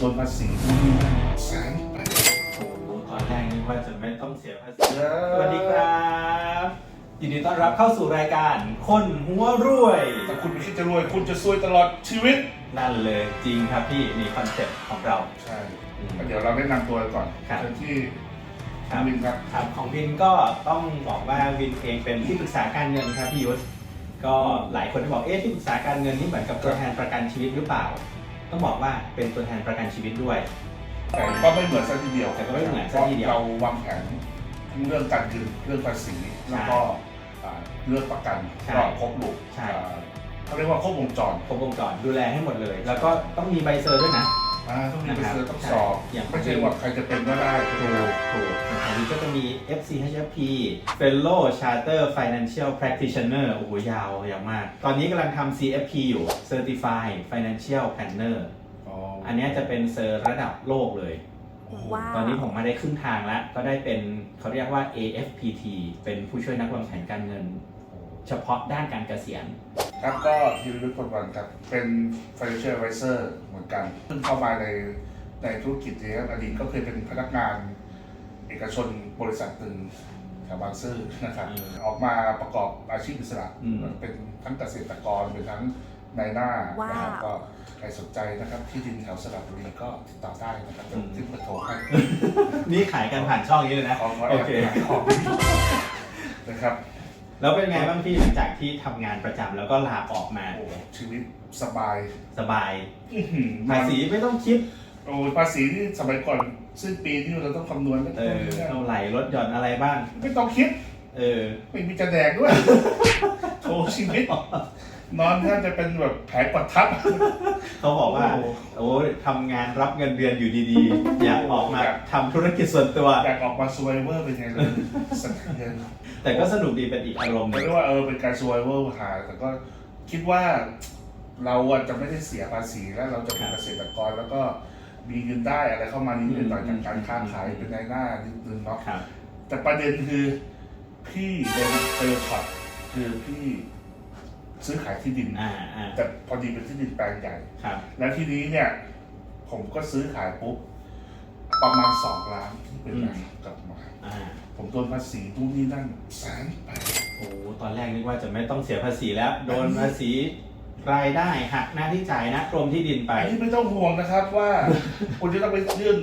โดนภาษีนี่แสนแปดโอ้โหตอนแรกนึกว่าจะไม่ต้องเสียภาษีเย้สวัสดีครับยินดีต้อนรับเข้าสู่รายการ คนหัวรวยถ้าคุณไม่คิดจะรวย คุณจะซวยตลอดชีวิต นั่นเลยจริงครับพี่นี่คอนเซ็ปต์ของเรา ใช่อืมเดี๋ยวเราแนะนำตัวก่อนครับ เชิญที่ครับวินครับ ครับของวินก็ต้องบอกว่าวินเองเป็นที่ปรึกษาการเงินครับพี่ยุทธก็หลายคนที่บอกเอ๊ะที่ปรึกษาการเงินนี่เหมือนกับตัวแทนประกันชีวิตหรือเปล่า ต้องบอกว่าเป็นตัวแทนประกันชีวิตด้วย แต่ก็ไม่เหมือนซะทีเดียวแต่ก็ไม่เหมือนซะทีเดียวพราเราวางแผนทั้งเรื่องการเงินเรื่องภาษีแล้วก็อ่าเรื่องประกันใช่ก็ครบลูกใช่อ่าเขาเรียกว่าครบวงจร ครบวงจรดูแลให้หมดเลย แล้วก็ต้องมีใบเซอร์ด้วยนะ อ่าต้องมีไปนะครับเซอร์ต้องสอบใช่อย่างไม่ใช่ว่าใครจะเป็นก็ได้ถูกถูกของวินก็จะมี FCHFP Fellow Charter Financial Practitioner โอ้โหยาวยาวมาก ตอนนี้กำลังทำ CFP อยู่ Certified Financial Planner อ๋ออันเนี้ยจะเป็นเซอร์ระดับโลกเลยโอ้โหว้าวตอนนี้ผมมาได้ครึ่งทางแล้ว ก็ได้เป็นเขาเรียกว่า AFPT เป็นผู้ช่วยนักวางแผนการเงิน เฉพาะด้านการเกษียณ ครับก็ฮิริยุทธพลวันครับ เป็น financial advisor เหมือนกันเพิ่งเข้ามาในในธุรกิจนี้ครับอดีตก็เคยเป็นพนักงาน เอกชนบริษัทหนึ่งแถวบางซื่อนะครับอืมออกมาประกอบอาชีพอิสระอืมเป็นทั้งเกษตรกรเป็นทั้งนายหน้าว้าวนะครับก็ใครสนใจนะครับ ที่ดินแถวสระบุรีก็ติดต่อได้นะครับเดี๋ยวทิ้งเบอร์โทรให้นี่ขายกันผ่านช่องนี้เลยนะของโอเคของนะครับ แล้วเป็นไงบ้างพี่หลังจากที่ทำงานประจำแล้วก็ลาออกมาโอ้ชีวิตสบายสบายอื้อหือภาษีไม่ต้องคิดโอ้ยภาษีที่สมัยก่อนสิ้นปีที่เราต้องคำนวณไม่เอต้องอเนี่ยเท่าไหร่ลดหย่อนอะไรบ้าง ไม่ต้องคิดเออ ไม่มีจะแดกด้วย โอ้ชีวิต นอนแทบจะเป็นแบบแผลกดทับ เขาบอกว่า โอ้โอ้ยทำงานรับเงินเดือนอยู่ดีๆ อยากออกมาทำธุรกิจส่วนตัว อยากออกมาซวยเวอร์เป็นไงเลยสะเทือนแต่ก็สนุกดีเป็นอีกอารมณ์หไม่นึ่งได้ว่าเออเป็นการซวยเวอร์หา แต่ก็คิดว่าเราอะจะไม่ได้เสียภาษีแล้วเราจะเป็นเกษตรกรแล้วก็มีเงินได้อะไรเข้ามานิดหน่อยจากการค้าขายเป็นนายหน้านิดนึงเนาะ ครับ แต่ประเด็นคือพี่เป็นเจอช็อตคือพี่ ซื้อขายที่ดิน อ่าอ่าแต่พอดีเป็นที่ดินแปลงใหญ่ ครับ แล้วทีนี้เนี่ย ผมก็ซื้อขายปุ๊บ ประมาณสองล้านที่เป็นอืมแรงกลับมา อ่าผมโดนภาษีนู่นนี่นั่นแสนแปด โอ้ตอนแรกนึกว่าจะไม่ต้องเสียภาษีแล้ว โดนภาษีรายได้หักหน้าที่จ่ายนะกรมที่ดินไปอันนี้ไม่ต้องห่วงนะครับว่า คุณจะต้องไปยื่น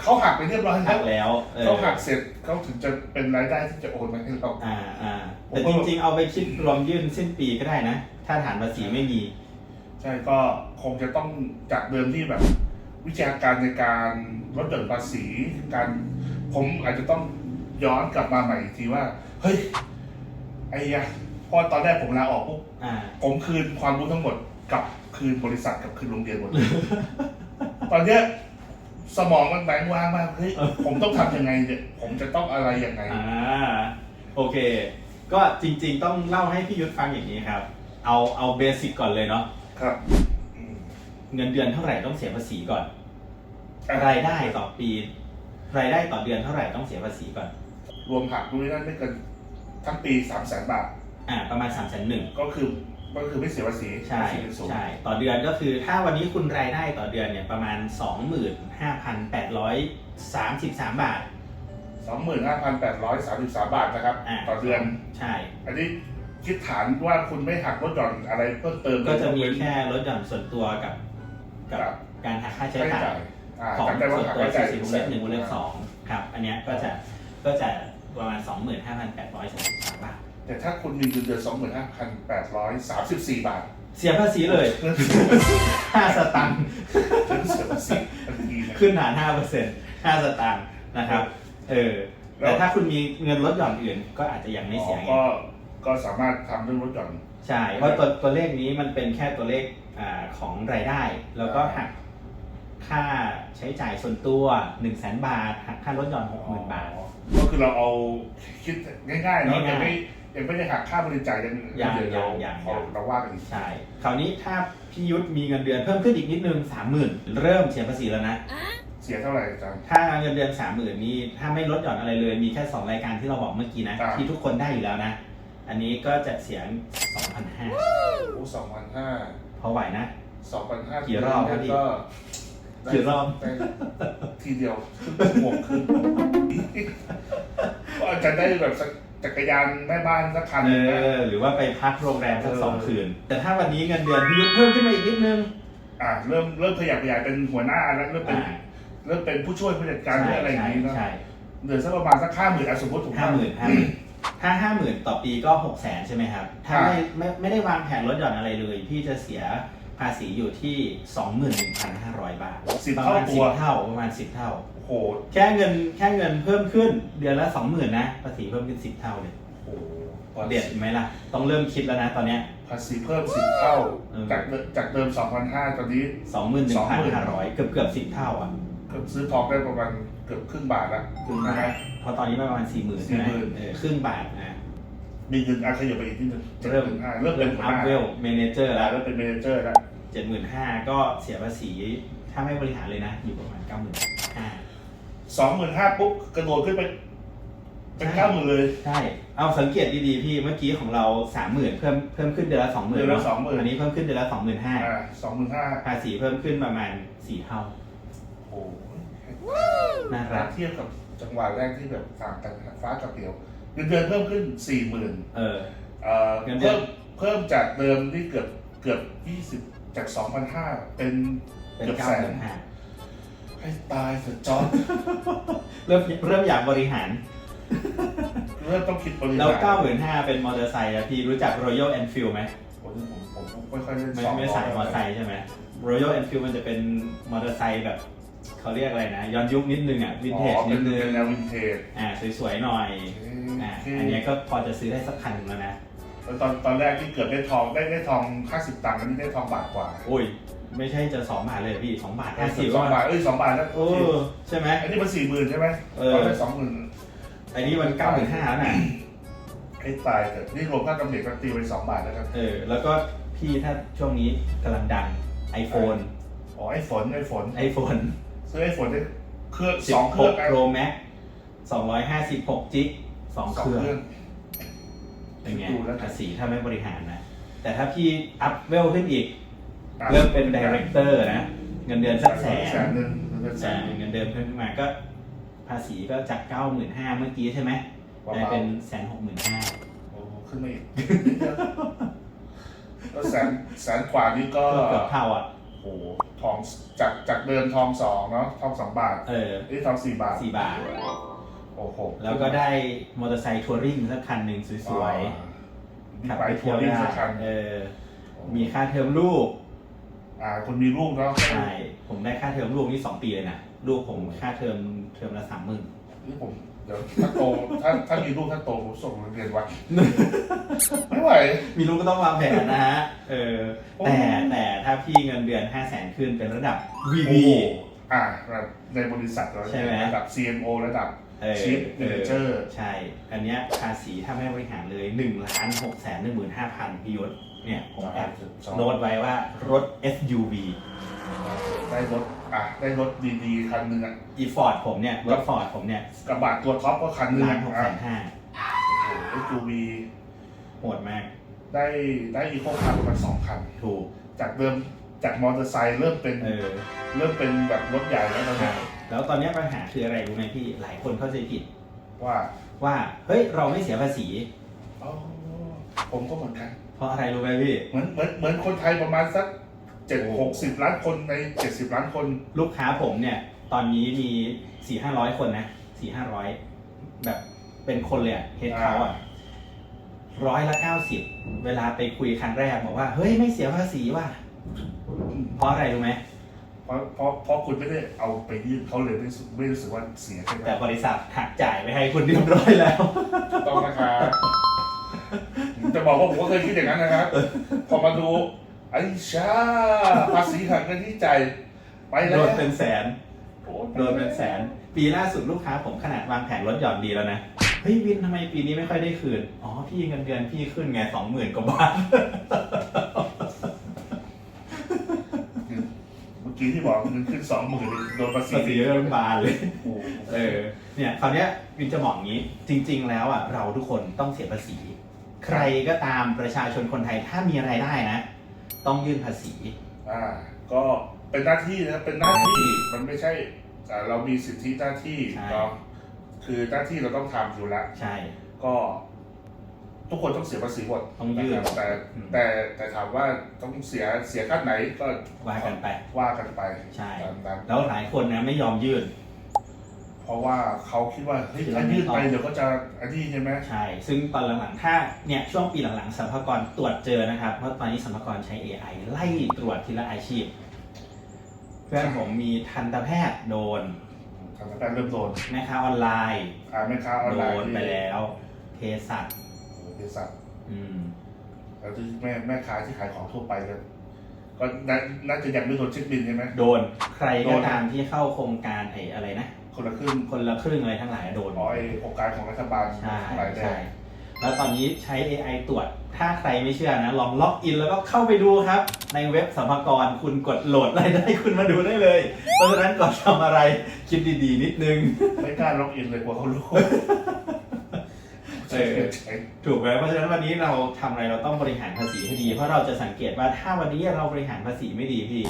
เขาหักไปเรียบร้อยหัแล้กวแล้วออเขาหักเสร็จเขาถึงจะเป็นรายได้ที่จะโอนมาให้เรา อ่าอ่าผม แต่ก็จริงๆ เอาไปคิดรวมยื่นสิ้นปีก็ได้นะ ถ้าฐานภาษีไม่มี ใช่ก็คงจะต้องจากเดิมที่แบบ วิชาการในการลดหย่อนภาษี การผมอาจจะต้องย้อนกลับมาใหม่อีกทีว่า เฮ้ย ไอ้ยะพอตอนแรกผมลาออกปุ๊บอ่า ผมคืนความรู้ทั้งหมดกลับคืนบริษัทกับคืนโรงเรียนหมดเลย ตอนเนี้ยสมองมันแบงว่างมากเฮ้ยผมต้องทำยังไงเนี่ยผมจะต้องอะไรยังไง อ่า โอเค ก็จริงๆต้องเล่าให้พี่ยุทธฟังอย่างนี้ครับ เอาเอาเบสิกก่อนเลยเนาะครับอืมเงินเดือนเท่าไหร่ต้องเสียภาษีก่อนอะรายได้ต่อปี รายได้ต่อเดือนเท่าไหร่ต้องเสียภาษีก่อน รวมหักด้วยนั่นไม่เกินทั้งปีสามแสนบาท อ่า ประมาณ3ามแสนหนึ่งก็คือก็คือไม่เสียภาษีใช่ภาษีเป็นศูนย์ใช่ต่อเดือนก็คือถ้าวันนี้คุณรายได้ต่อเดือนเนี่ยประมาณ 25,833 บาท สองหมื่นห้าพันแปดร้อยสามสิบสามบาทนะครับ อ่า ต่อเดือน ใช่ อันนี้คิดฐานว่าคุณไม่หักลดหย่อนอะไรเพิ่มเติมก็จะมีแค่ลดหย่อนส่วนตัวกับ กับการหักค่าใช้ใช้จ่าจ่ายยอ่าของจำได้ว่าส่วนหักตัวค่าใช้จ่าย40วงเล็บหนึ่งวงเล็บสองครับ อันเนี้ยก็จะก็จะประมาณ25,833บาท แต่ถ้าคุณมีเงินเดือนสองหมื่นห้าพันแปดร้อยสามสิบสี่บาทเสียภาษีเลยเงิน5สตางค์ เสียภาษีทันทีนะ ขึ้นหาร5% 5สตางค์นะครับ เออ แต่ถ้าคุณมีเงินลดหย่อนอื่น ก็อาจจะยังไม่เสียไงก็ก็สามารถทำเรื่องลดหย่อน ใช่ เพราะตัวตัวเลขนี้มันเป็นแค่ตัวเลขอาของรายได้ แล้วก็หักค่าใช้จ่ายส่วนตัว1 0 0 0 0แบาทหักค่ารถยนต์60,000 บาท ก็คือเราเอาคิดง่ายๆเนาะง่ายๆยังไม่ยังไม่ได้หักค่าบริจาคยังยังเดี๋วเรายังยังเราเราว่ากันอีกใช่คราวนี้ถ้าพี่ยุทธมีเงินเดือนเพิ่มขึ้นอีกนิดนึง30,000เริ่มเสียภาษีแล้วนะเสียเท่าไหร่อาจารย์ ถ้าเงินเดือน30,000นี่ถ้าไม่ลดหย่อนอะไรเลย มีแค่2รายการที่เราบอกเมื่อกี้นะ ครับ ที่ทุกคนได้อยู่แล้วนะ อันนี้ก็จะเสีย2,500โอ้สองพันห้าพอไหวนะ สองพันห้ากี่รอบครับพี่ก็กี่รอบ ได้ทีเดียวครึ่งชั่วโมงครึ่งก็อาจจะได้แบบสักจักรยานแม่บ้านสักคันเอหนึงนะ อหรือว่าไปพักโรงแรมสักเออ สองคืน แต่ถ้าวันนี้เงินเดือนพี่ยุทธเพิ่มขึ้นมาอีกนิดนึง อ่าเริ่มเริ่มขยับขยายเป็นหัวหน้าแล้วเริ่มเป็นอ่า เริ่มเป็นผู้ช่วยผู้จัดการหรืออะไรอย่างนี้เนอะใช่เดือนสักประมาณสักห้าหมื่นสมมติถูกห้าหมื่นห้าหมื่นถ้าห้าหมื่นต่อปีก็หกแสนใช่ไหมครับ ถ้าไม่ไม่ไม่ได้วางแผนลดหย่อนอะไรเลย พี่จะเสียภาษีอยู่ที่สองหมื่นหนึ่งพันห้าร้อยบาทสิบประเท่ามาณตัสิว บเท่าประมาณสิบเท่า โอ้โหแค่เงินแค่เงินเพิ่มขึ้นเดือนละสองหมื่นนะภาษีเพิ่มขึ้นสิบเท่าเลยโอ้โหเด็ดไหมล่ะ ต้องเริ่มคิดแล้วนะตอนเนี้ย ภาษีเพิ่มสิบเท่า เออ จากเดิมจากเดิมสองพันห้าตอนนี้สองหมื่นหนึ่งพันห้าร้อย20,000 เกือบเกือบสิบเท่าอะเกือบซื้อทองได้ประมาณเกือบครึ่งบาทละครึ่งนะบาฮะทเพราะตอนนี้ประมาณสี่หมื่นใช่ไหม40,000 เออครึ่งบาทนะ มีเงินอาขยับไปอีกนิดนึงเริ่มห้าเริ่มเป็นหัวหอัพน้าเวลเมเนเจอร์แล้วเริ่มเป็นเมเนเจอร์แล้วเจ็ดหมื่นห้าก็เสียภาษี ถ้าไม่บริหารเลยนะ อยู่ประมาณเก้าหมื่นห้าสองหมื่นห้าปุ๊บกระโดดขึ้นไปเป็นใช่เก้าหมื่นเลยใช่ เอาสังเกตดีๆพี่ เมื่อกี้ของเราสามหมื่นเพิ่มเพิ่มขึ้นเดือนละสองหมื่นเดือนละ20,000อันนี้เพิ่มขึ้นเดือนละสองหมื่นห้าอ่าสองหมื่นห้า ภาษีเพิ่มขึ้นประมาณสี่เท่า โอ้โหน่ารักเทียบกับจังหวะแรกที่แบบต่างกันฟ้ากับเหวเงินเดือนเพิ่มขึ้นสี่หมื่นเออเอ่อเงินเดือเพิ่น มเพิ่มจากเดิมที่เกือบเกือบยี่สิบจากสองพันห้าเป็นเป็นเกือบเก้าแสหนมื่นห้าให้ตายเถอะจอร์ดเริ่มเริ่มอยากบริหาร เริ่มต้องคิดบริหารแล้วเก้าหมื่นห้าเป็นมอเตอร์ไซค์อะพี่รู้จัก Royal Enfield ไหมผมผมผมไม่ค่อยเล่นไม่สองไม่สายมอเตอร์ไซค์ใช่ไหม Royal Enfield มันจะเป็นมอเตอร์ไซค์แบบ เขาเรียกอะไรนะ ย้อนยุคนิดนึงอะวินเทจอ๋อนิเป็นดนึงเป็นแนววินเทจอ่าสวยๆหน่อยอ่าโอเคอันเนี้ยก็พอจะซื้อได้สักคันหนึ่งแล้วนะแล้วตอนตอนแรกที่เกือบได้ทองได้ได้ทองห้าสิบตังค์อันนี้ได้ทองบาทกว่าโอ้ยไม่ใช่จะสองบาทเลยพี่สองบาทห้าสิบสองบาทเอ้ยสองบาทแล้วโอ้ใช่ไหมอันนี้มันสี่หมื่นใช่ไหมเออตอนได้สองหมื่นอันนี้มันเก้าหมื่นห้าแล้วนะให้ตายเถอะนี่รวมค่ากำเนิดก็ตีไปสองบาทแล้วครับเออแล้วก็พี่ถ้าช่วงนี้กำลังดัง iPhone อ๋อไอ้ฝนไอ้ฝน iPhone ซื้อไอ้ฝนได้เครื่องสองเครื่อง16ไอ้ Pro Max 256จิกสองเครื่อง เป็นไงดูแล้วภาษีถ้าไม่บริหารนะ แต่ถ้าพี่อัพเวลขึ้นอีกอะเริ่มเป็นดีเรคเตอร์นะ เงินเดือนสักแสแสนนหนึ่งเงินแสอ่านหนึ่งเงินเดือนเพิ่มขึ้นมาก็ ภาษีก็จากเก้าหมื่นห้าเมื่อกี้ใช่ไหมว้าวได้เป็นแสนหกหมื่นห้าโอ้ขึ้นมาอีกก็แสนแสนกว่านี่ก็ ก็เกือบเท่าอะโอ้โห ทองจากจากเดิมทองสองเนาะทองสองบาทเออนี่ทองสี่บาทสี่บาท โอ้โหแล้วก็ได้มอเตอร์ไซค์ทัวริงสักคันหนึ่งสวยมีๆขับไปไปทัเที่วยวร์นี่ได้สักคันเออ มีค่าเทอมลูก อ่า คนมีลูกเนาะใช่ผมได้ค่าเทอมลูกนี่สองปีเลยนะ ลูกผมค่าเทอมเทอมละสามหมื่นนี่ผมเดี๋ยวถ้าโตถ้าถ้ามีลูกถ้าโตผมส่งเรียนวัดไม่ไหว มีลูกก็ต้องวางแผนนะฮะ เออโอ้แต่แต่ถ้าพี่เงินเดือนห้าแสนขึ้นเป็นระดับ VB โอ้อ่าระดับในบริษัทเราใช่ไหมระดับ CMO ระดับเออ Chief เออ Manager ใช่ อันเนี้ยภาษีถ้าไม่บริหารเลย1นึ่งล้านหกแสนหนึ่งหมื่นห้าพันพิยศเนี่ยผมแอบโน้ตไว้ว่ารถ SUV ได้รถ อะได้รถดีๆ คันหนึ่งอะ อีฟอร์ดผมเนี่ยรถฟอร์ดผมเนี่ยกระบะตัวท็อปก็คันหนึ่งล้านอะหกอะแสนห้าโอ้โห SUV โหดมาก ได้ได้อีโคคาร์ประมาณสองคัน ถูก จากเดิมจากมอเตอร์ไซค์เริ่มเป็นเออ เริ่มเป็นแบบรถใหญ่แล้วตอนใช่นี้แล้วตอนเนี้ยปัญหาคืออะไรรู้ไหมพี่ หลายคนเข้าใจผิด ว่าว่า เฮ้ย เราไม่เสียภาษี อ๋อผมก็เหมือนกัน เพราะอะไรรู้ไหมพี่ เหมือนเหมือนเหมือนคนไทยประมาณสัก เจ็ดโอ้หกสิบล้านคนในเจ็ดสิบล้านคน ลูกค้าผมเนี่ย ตอนนี้มีสี่ห้าร้อยคนนะสี่ห้าร้อยแบบเป็นคนเลยอะเฮดเขาอะร้อยละเก้าสิบเวลาไปคุยครั้งแรกบอกว่า เฮ้ยไม่เสียภาษีว่ะเพราะอะไรรู้ไหมเพราะเพราะเพราะคุณไม่ได้เอาไปยื่นเขาเลยไม่รู้สึกไม่รู้สึกว่าเสียใช่ไหมแต่บริษัทหักจ่ายไปให้คุณเรียบร้อยแล้ว ต้องนะครับผมจะบอกว่าผมก็เคยคิดอย่างนั้นนะครับพอมาดู ไอ้ชาภาษีหักเงินที่จ่ายไปแล้โดวนเป็นแสนโอ้โดนเป็นแสน ปีล่าสุดลูกค้าผมขนาดวางแผนลดหย่อนดีแล้วนะ เฮ้ยวินทำไมปีนี้ไม่ค่อยได้คืน อ๋อ พี่เงินเดือนพี่ขึ้นไงสองหมื่นกว่าบาท เมื่อกี้ที่บอกเงินขึ้นสองหมื่นโดนภาษีภาษีเริ่มบานเลย โอ้โหเออ เนี่ยคราวเนี้ยวินจะบอกงี้ จริง ๆ แล้วอะเราทุกคนต้องเสียภาษี ใครก็ตามประชาชนคนไทยถ้ามีรายได้นะ ต้องยื่นภาษี อ่าก็เป็นหน้าที่นะครับเป็นหน้าที่หน้าที่มันไม่ใช่อ่าเรามีสิทธิหน้าที่ใช่ เนาะคือหน้าที่เราต้องทำอยู่แล้ว ใช่ ก็ทุกคนต้องเสียภาษีหมดต้องยื่นนะครับแต่อืม แต่แต่ถามว่าต้องเสียเสียขั้นไหนก็ว่ากันไป ว่ากันไปใช่ ตามนั้นแล้วหลายคนนะไม่ยอมยื่น เพราะว่าเขาคิดว่าเฮ้ยคือถ้าเราไม่ยื่นไปต้องเดี๋ยวก็จะอันนี้ใช่ไหมใช่ ซึ่งตอนหลังๆ ถ้าเนี่ยช่วงปีหลังๆสัมภากรตรวจเจอนะครับ เพราะตอนนี้สัมภากรใช้ AI ไล่ตรวจทีละอาชีพ เพื่อนผมมีทันตแพทย์โดนทางการเริ่มโดนแม่ค้าออนไลน์อ่าแม่ค้าออนโดไลน์นที่ไปแล้วเภสัชบริษัทอืมแล้วที่แม่แม่ค้าที่ขายของทั่วไปกันก็น่าน่าจะยังไม่โดนเช็คบินใช่ไหมโดน ใครโดก็นตามที่เข้าโครงการไอ้อะไรนะ คนละครึ่งคนละครึ่งอะไรทั้งหลายโดน อ๋อไอโครงการของรัฐบาลใช่หลายแดใช่นแล้วตอนนี้ใช้ AI ตรวจ ถ้าใครไม่เชื่อนะ ลองล็อกอินแล้วก็เข้าไปดูครับ ในเว็บสัมภากรคุณกดโหลดรายได้คุณมาดูได้เลย เพราะฉะนั้นก่อนทำอะไรคิดดีๆ นิดนึง ไม่กล้าล็อกอินเลยกลัวเขารู้เออถูกไหมเพราะฉะนั้นวันนี้เราทำอะไรเราต้องบริหารภาษีให้ดี เพราะเราจะสังเกตว่าถ้าวันนี้เราบริหารภาษีไม่ดีพี่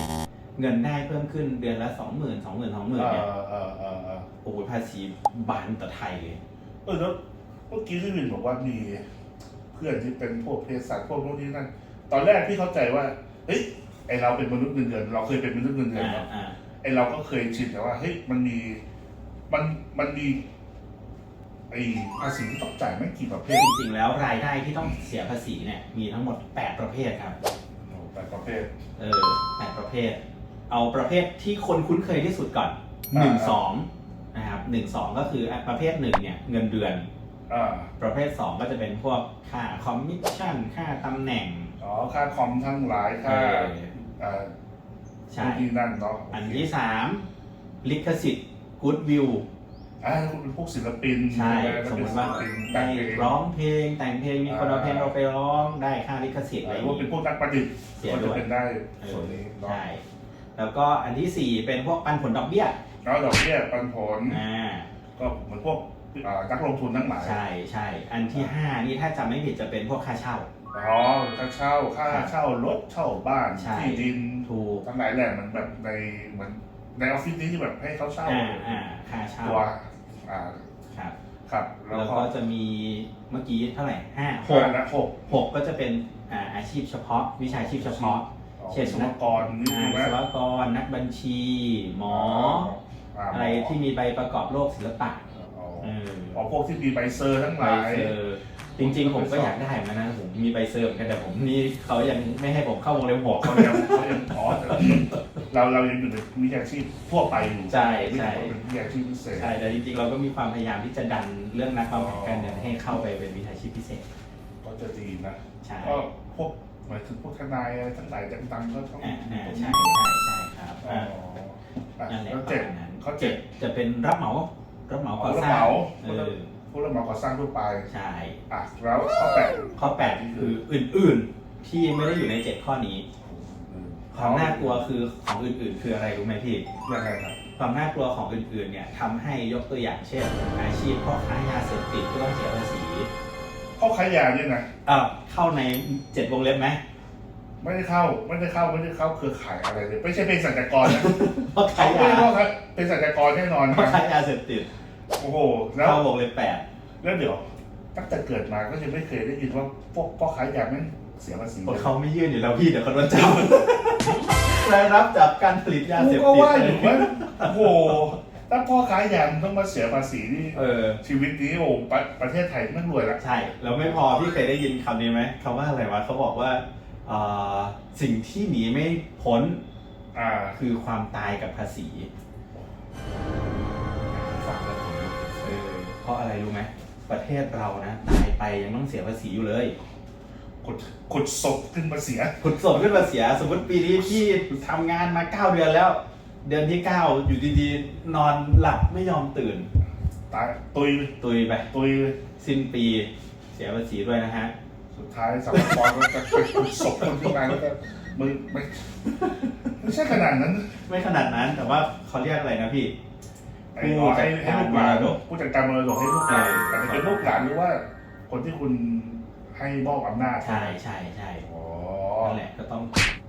เงินได้เพิ่มขึ้นเดือนละสองหมื่นสองหมื่นสองหมื่นเอเนี่ยอเออเออเออ โอ้โหภาษีบานตะไทยเลย เออแล้วเมื่อกี้ที่วินบอกว่ามีเพื่อนที่เป็นพวกเภสัชพวกนู้นนี่นั่น ตอนแรกพี่เข้าใจว่า เฮ้ยไอเราเป็นมนุษย์เงินเดือน เราเคยเป็นมนุษย์เงินเดือนอ่าเนาะอ่าไอเราก็เคยชินแต่ว่าเฮ้ยมันมีมันมันมีไอภาษีที่ต้องจ่ายไม่กี่ประเภทจริงๆแล้วรายได้ที่ต้องเสียภาษีเนี่ยมีทั้งหมด 8 ประเภทครับ โอ้แต่ประเภท เออแปดประเภท เอาประเภทที่คนคุ้นเคยที่สุดก่อนอ่าหนึ่งสองนะครับ หนึ่งสองก็คือประเภทหนึ่งเนี่ยเงินเดือน อ่าประเภทสองก็จะเป็นพวกค่าคอมมิชชั่น ค่าตำแหน่ง อ๋อค่าคอมทั้งหลายเอค่าออ่าใช่ นู่นนี่นั่นเนาะอันที่สามลิขสิทธิ์กู๊ดวิว อ่าคุณเป็นพวกศิลปินใช่ ไหสมมติว่าถ้เป็นศิลปินได้แต่งเพลงร้องเพลง แต่งเพลงมีคนเอาเพลงเราไปร้องได้ค่าลิขสิทธิ์หอะไรอรือย่างว่าเป็นนี้พวกนักประดิษฐ์เสียก็ด้จะวยเป็นได้เอส่วนอนี้เนาะใช่แล้วก็อันที่สี่เป็นพวกปันผลดอกเบี้ย แล้วดอกเบี้ยปันผลอ่าก็เหมือนพวกอ่านักลงทุนทั้งหลาย ใช่ใช่อันที่ห้านี่ถ้าจำไม่ผิดจะเป็นพวกค่าเช่า อ๋อค่าเช่าค่าครับเช่ารถเช่าบ้านใช่ ที่ดินถูกทั้งหลายแหล่เหมือนแบบในเหมือนในออฟฟิศนี้ที่แบบให้เขาเช่าอ่าอ่าค่าเช่าตัวอ่าครับ ครับแล้แล้ววก็ก็จะมีเมื่อกี้เท่าไหร่ห้าหหกกนะหกหกก็จะเป็นอ่าอาชีพเฉพาะ วิชาชีพเฉพาะ เช่น วิศวกรนี่อ่าถูกไหมวิศวกรนักบัญชี หมอาอะไร ที่มีใบประกอบโลกศิลปะอ๋อเอออ๋อพวกที่มีใบเซอร์ทั้งหใบลาย เซอร์จริงๆ ผมก็อยากได้เหมือนกันนะผมมีใบเซอร์เหมือนกันแต่ผมนี่เขายังไม่ให้ผมเข้าวงเล็บหกเขายังเขายังอ๋อแต่เราเรายังอยู่ในวิชาชีพทั่วไปอยู่ใช่ใช่เป็นวิชาชีพพิเศษ ใช่แต่จริงๆ เราก็มีความพยายามที่จะดันเรื่องนักวางแผนการเงินให้เข้าไปเป็นวิชาชีพพิเศษก็จะดีนะ ใช่ก็พวกหมายถึงพวกทนายอะไรทั้งหลายดังๆก็ต้องอ่าอ่าใช่ใช่ใช่ครับอ๋ออ่า อะนั่นแหละแล้วประเจ็ดมาณนั้นเขาเจ็เจ็ดดจะเป็นรับเหมา รับเหมาอ๋ก่ออรับสร้าเหงมาเออผู้รับเหมาก่อสร้างทั่วไปใช่ อะแล้วข้อแปดข้อ 8 คืออื่นๆ ที่ไม่ได้อยู่ใน 7 ข้อนี้ ความน่ากลัวคือของอื่นๆ คืออะไรรู้ไหมพี่ ยังไงครับความน่ากลัวของอื่นๆ เนี่ยทำให้ยกตัวอย่างเช่น อาชีพพ่อค้ายาเสพติดที่ต้องเสียภาษี ข้อขายยาเนี่ยนะ เอ่อเข้าใน 7 วงเล็บไหม ไม่ได้เข้าไม่ได้เข้าไม่ได้เข้าเครือข่ายอะไรเลยไม่ใช่เป็นสัญญกรนะพ่อเขาค้ายาไม่ได้ว่าเป็นสัญญกรแน่นอนพ่อนะค้ายาเสพติดโอ้โหแล้ว เข้าวงเล็บแปดแล้วเดี๋ยวตั้งแต่เกิดมาก็ยังไม่เคยได้ยินว่าพวกพ่อขายยาแม่งเสียภาษีเพราะเขาไม่ยื่นอยู่แล้วพี่เดี๋ยวเขาโดนจับรายรับจากการผลิตยากูเสพก็ติดว่าอยู่ว่าโอ้โหถ้าพ่อขายยามันต้องมาเสียภาษีนี่เออ ชีวิตนี้โอ้ประประเทศไทยไม่รวยละ ใช่ แล้วไม่พอพี่เคยได้ยินคำนี้ไหมคำว่าอะไรวะเขาบอกว่าเอ่อ สิ่งที่หนีไม่พ้นอ่าคือความตายกับภาษีฟังแล้วผมลุกเออเพราะอะไรรู้ไหมประเทศเรานะตายไปยังต้องเสียภาษีอยู่เลยขุดขุดศพขึ้นมาเสีย ขุดศพขึ้นมาเสีย สมมติปีนี้พี่ทำงานมาเก้าเดือนแล้ว เดือนที่เก้าอยู่ดีๆ นอนหลับไม่ยอมตื่น ตายตุยตุยไป ตุยสิ้นปีเสียภาษีด้วยนะฮะ สุดท้ายสัมภาระก็จะไปขุดศพคนขึ้นมาแล้วก็มึงไม่ไม่ใช่ขนาดนั้นไม่ขนาดนั้นแต่ว่าเขาเรียกอะไรนะพี่ ไอ้อ๋อให้ให้ลูกหลานผู้จัดการมรดกให้ลูกหลานเอออาจจะเป็นลูกหลานหรือว่า คนที่คุณให้มอบอำนาจใช่ใช่ใช่อ๋อนั่นแหละก็ต้อง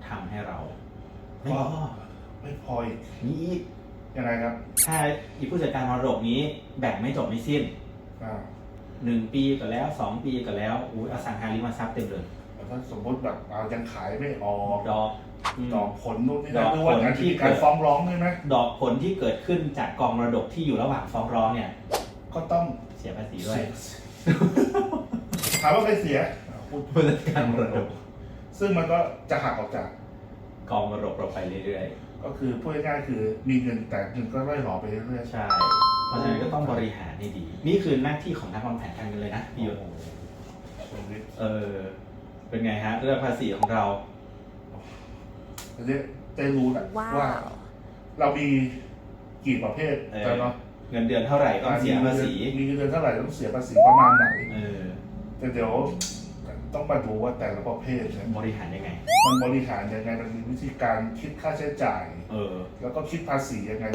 ทำให้เราไม่พอไม่พออีกมีอีกยังไงครับ ถ้าอีผู้จัดการมรดกนี้แบ่งไม่จบไม่สิ้นอ่า หนึ่งปีก็แล้วสองปีก็แล้วอุ้ยอสังหาริมทรัพย์เต็มเลยแล้วถ้าสมมติแบบเอายังขายไม่ออกดอกอืมดอกผลนู่นนี่ดนั่อนกด้วยว่าผลการที่ที่การเกิดฟ้องร้องใช่ไหมดอกผลที่เกิดขึ้นจากกองมรดกที่อยู่ระหว่างฟ้องร้องเนี่ย ก็ต้องเสียภาษีด้วยเสียถามว่าใครเสียอ่าพูดผู้จัดการมรดกซึ่งมันก็จะหักออกจาก กองมรดกเราไปเรื่อยก็คือพูดง่ายๆคือมีเงินแต่เงินก็ร่อยหล่อไปเรื่อยๆใช่ เพราะฉะนั้นก็ต้องบริหารให้ดี นี่คือหน้าที่ของนักวางแผนการเงินเลยนะพี่ยุทธชีวิตเออเป็นไงฮะ เรื่องภาษีของเราจะได้ได้รู้แหละว้าวว่า เรามีกี่ประเภทเออแต่เนาะเงินเดือนเท่าไหร่ต้องเสียภาษี มีเงินเดือนเท่าไหร่ต้องเสียภาษีประมาณไหนเออแต่เดี๋ยว ต้องมาดูว่าแต่ละประเภทเนี่ยบริหารยังไง มันบริหารยังไงมันมีวิธีการคิดค่าใช้จ่าย เออ แล้วก็คิดภาษียังไง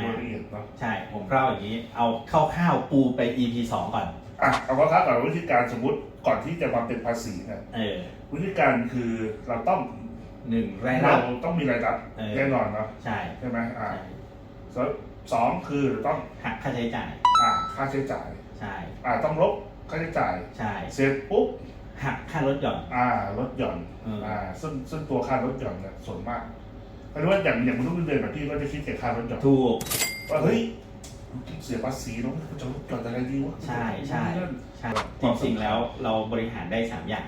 โดยละเอียดเนาะใช่ ผมเล่าอย่างนี้ เอาคร่าวๆปูไป EP สองก่อน อะเอาว่าครับก่อนวิธีการสมมติก่อนที่จะมาเป็นภาษีเนี่ยเออ วิธีการคือเราต้องหนึ่งรายรัเราบ ต้องมีรายรับเออ แน่นอนเนาะใช่ใช่ไหมอ่าใช่สองสองคือต้องหักค่าใช้จ่าย อ่าค่าใช้จ่าย ใช่ อ่าต้องลบค่าใช้จ่าย ใช่ เสร็จปุ๊บ หักค่ารถหย่อน อ่าลดหย่อนเอออ่อ่าซึ่งซึ่งตัวค่าลดหย่อนเนี่ยส่วนมากเพราะว่าอย่างอย่างมนุษย์เงินเดือนแบบพี่ก็จะคิดแค่ค่าลดหย่อนถูก ว่าเฮ้ยเสียภาษีแล้วจะลดหย่อนอะไรดีวะใช่ใช่นั่นใช่จริงๆแล้วเราบริหารได้ 3 อย่าง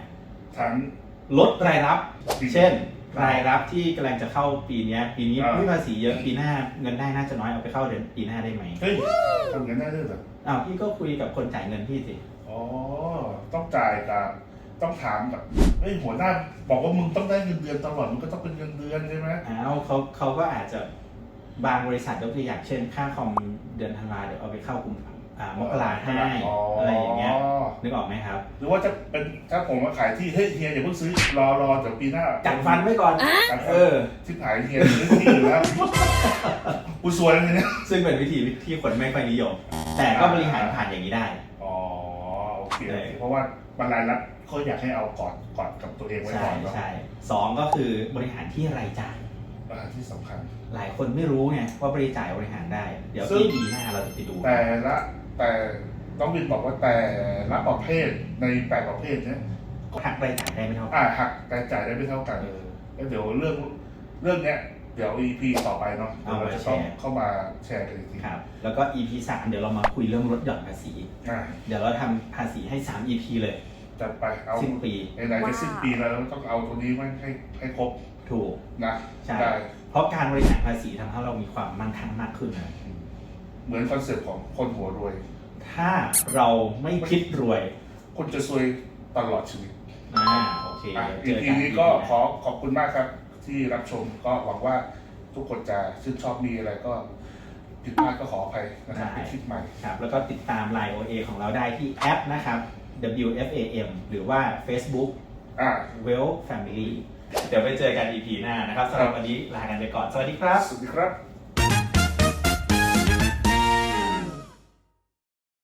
ทั้ง ลดรายรับจริงเช่น รายรับที่กำลังจะเข้าปีเนี้ย ปีนี้อ่าไม่ภาษีเยอะปีหน้าเงินได้น่าจะน้อยเอาไปเข้าเดือนปีหน้าได้ไหมเฮ้ยทำกันได้ด้วยเหรออ้าวพี่ก็คุยกับคนจ่ายเงินพี่สิ อ๋อต้องจ่ายกับ ต้องถามกับเฮ้ยหัวหน้า บอกว่ามึงต้องได้เงินเดือนตลอดมันก็ต้องเป็นเงินเดือนใช่ไหมอ้าวเขาเขาก็อาจจะบางบริษัทยกตัวอย่างเช่น ค่าคอมเดือนธันวาเดี๋ยวเอาไปเข้ากุมภาอ่ามกราให้อะไรอย่างเงี้ยนึกออกไหมครับ หรือว่าจะเป็นถ้าผมมาขายที่เฮ้ยเฮียอย่าเพิ่งซื้อรอรอเดี๋ยวปีหน้าจัดฟันไว้ก่อนจัดฟันเออที่ขายเฮียซื้อที่อยู่แล้วกูซวยแล้วเนี่ยซึ่งเป็นวิธีที่คนไม่ค่อยนิยมแต่ก็บริหารผ่านอย่างนี้ได้อ๋อโอเคใช่เพราะว่าบรรลัยรัฐ เขาอยากให้เอาก่อนก่อนกับตัวเองไว้ใช่ก่อนเนาะใช่สองก็คือบริหารที่รายจ่าย อ่าที่สำคัญ หลายคนไม่รู้ไงว่าบริจ่ายบริหารได้ เดี๋ยวซึ่ง EP หน้าเราจะไปดู แต่ละแต่ต้องบินบอกว่าแต่ละประเภทในแปดประเภทเนี้ยหักรายจ่ายได้ไม่เท่ากัอ่าหักรายจ่ายได้ไม่เท่ากัน เออ แล้วเดี๋ยวเรื่องเรื่องเนี้ยเดี๋ยว EP ต่อไปเนาะเดี๋ยวเราจะต้องเอามาแชร์ เข้ามาแชร์กันอีกทีครับ แล้วก็ EP สามเดี๋ยวเรามาคุยเรื่องลดหย่อนภาษี อ่าเดี๋ยวเราทำภาษีให้ 3 EP เลย จัดไปเอาสิ้นปีไหนๆจะสิ้นปีแล้วต้องเอาตัวนี้ไว้ให้ให้ครบถูกนะใช่ได้เพราะการบริหารภาษีทำให้เรามีความมั่นคงมากขึ้นนะเหมือนคอนเซ็ปต์ของคนหัวรวย ถ้าเราไม่คิดรวยคุณจะซวยตลอดชีวิตอ่าโอเคอะเดี๋ยว EP เจอกันนี้ก็ขอขอบคุณมากครับ ที่รับชมก็หวังว่าทุกคนจะชื่นชอบมีอะไรก็ผิดพลาดก็ขออภัยนะครับไปคิดใหม่ครับแล้วก็ติดตาม Line OA ของเราได้ที่แอปนะครับ WFAM หรือว่า Facebook อ่า Well Family เดี๋ยวไปเจอกัน EP หน้านะครับสำหรับวันนี้ลากันไปก่อน สวัสดีครับ สวัสดีครับ